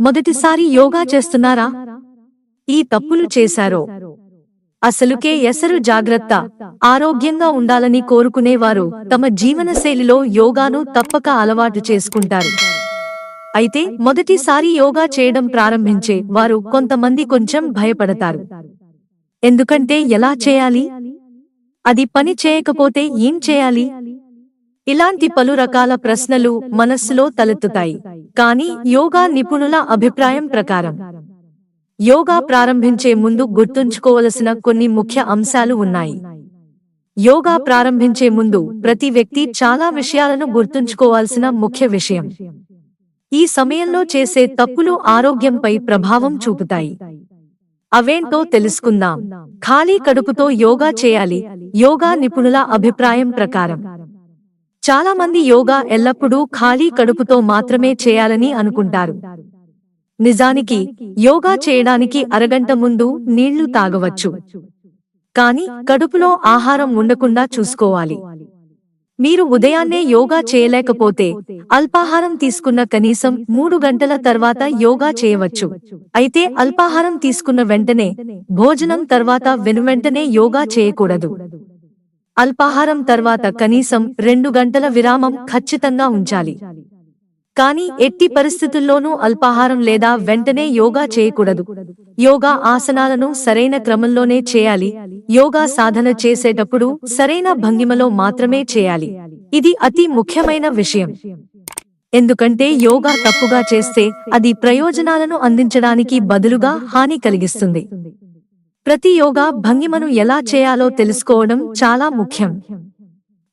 మొదటిసారి యోగా చేస్తున్నారా? ఈ తప్పులు చేశారో? అసలుకే ఎసరు జాగ్రత్త ఆరోగ్యంగా ఉండాలని కోరుకునేవారు తమ జీవనశైలిలో యోగాను తప్పక అలవాటు చేసుకుంటారు. అయితే మొదటిసారి యోగా చేయడం ప్రారంభించే వారు కొంతమంది కొంచెం భయపడతారు. ఎందుకంటే ఎలా చేయాలి? అది పని చేయకపోతే ఏం చేయాలి? ఇలాంటి పలు రకాల ప్రశ్నలు మనస్సులో తలెత్తుతాయి. కానీ యోగా నిపుణుల అభిప్రాయం ప్రకారం యోగా ప్రారంభించే ముందు గుర్తుంచుకోవలసిన కొన్ని ముఖ్య అంశాలు ఉన్నాయి. యోగా ప్రారంభించే ముందు ప్రతి వ్యక్తి చాలా విషయాలను గుర్తుంచుకోవాల్సిన ముఖ్య విషయం. ఈ సమయంలో చేసే తప్పులు ఆరోగ్యంపై ప్రభావం చూపుతాయి. అవేంటో తెలుసుకుందాం. ఖాళీ కడుపుతో యోగా చేయాలి. యోగా నిపుణుల అభిప్రాయం ప్రకారం చాలా మంది యోగా ఎల్లప్పుడూ ఖాళీ కడుపుతో మాత్రమే చేయాలని అనుకుంటారు. నిజానికి యోగా చేయడానికి అరగంట ముందు నీళ్ళు తాగవచ్చు. కానీ కడుపులో ఆహారం ఉండకుండా చూసుకోవాలి. మీరు ఉదయాన్నే యోగా చేయలేకపోతే అల్పాహారం తీసుకున్న కనీసం మూడు గంటల తర్వాత యోగా చేయవచ్చు. అయితే అల్పాహారం తీసుకున్న వెంటనే భోజనం తర్వాత వెనువెంటనే యోగా చేయకూడదు. అల్పాహారం తర్వాత కనీసం రెండు గంటల విరామం ఖచ్చితంగా ఉంచాలి. కానీ ఎట్టి పరిస్థితుల్లోనూ అల్పాహారం లేదా వెంటనే యోగా చేయకూడదు. యోగా ఆసనాలను సరైన క్రమంలోనే చేయాలి. యోగా సాధన చేసేటప్పుడు సరైన భంగిమలో మాత్రమే చేయాలి. ఇది అతి ముఖ్యమైన విషయం. ఎందుకంటే యోగా తప్పుగా చేస్తే అది ప్రయోజనాలను అందించడానికి బదులుగా హాని కలిగిస్తుంది. ప్రతి యోగా భంగిమను ఎలా చేయాలో తెలుసుకోవడం చాలా ముఖ్యం.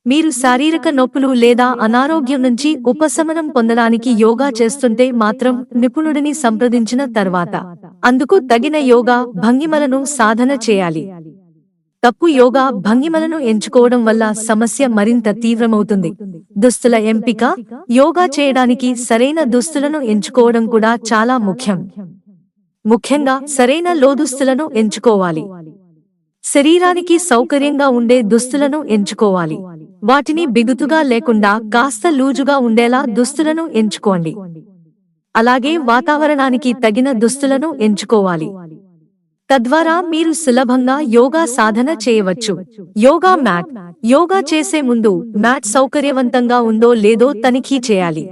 మీరు శారీరక నొప్పులు లేదా అనారోగ్యం నుంచి ఉపశమనం పొందడానికి యోగా చేస్తుంటే మాత్రం నిపుణుడిని సంప్రదించిన తర్వాత అందుకు తగిన యోగా భంగిమలను సాధన చేయాలి. తప్పు యోగా భంగిమలను ఎంచుకోవడం వల్ల సమస్య మరింత తీవ్రమవుతుంది. దుస్తుల ఎంపిక యోగా చేయడానికి సరైన దుస్తులను ఎంచుకోవడం కూడా చాలా ముఖ్యం. ముఖ్యంగా సరైన లోదుస్తులను ఎంచుకోవాలి. శరీరానికి సౌకర్యంగా ఉండే దుస్తులను ఎంచుకోవాలి. వాటిని బిగుతుగా లేకుండా కాస్త లూజుగా ఉండేలా దుస్తులను ఎంచుకోండి. అలాగే వాతావరణానికి తగిన దుస్తులను ఎంచుకోవాలి. తద్వారా మీరు సులభంగా యోగా సాధన చేయవచ్చు. యోగా మ్యాట్. యోగా చేసే ముందు మ్యాట్ సౌకర్యవంతంగా ఉందో లేదో తనిఖీ చేయాలి.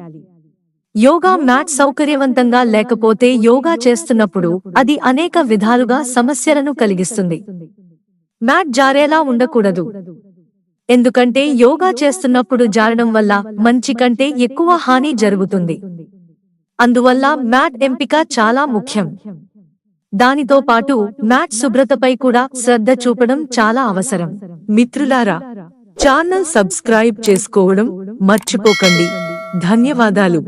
యోగా మ్యాట్ సౌకర్యవంతంగా లేకపోతే యోగా చేస్తున్నప్పుడు అది అనేక విధాలుగా సమస్యలను కలిగిస్తుంది. మ్యాట్ జారేలా ఉండకూడదు. ఎందుకంటే యోగా చేస్తున్నప్పుడు జారడం వల్ల మంచి కంటే ఎక్కువ హాని జరుగుతుంది. అందువల్ల మ్యాట్ ఎంపిక చాలా ముఖ్యం. దానితో పాటు మ్యాట్ శుభ్రతపై కూడా శ్రద్ధ చూపడం చాలా అవసరం. మిత్రులారా ఛానల్ సబ్స్క్రైబ్ చేసుకోవడం మర్చిపోకండి. ధన్యవాదాలు.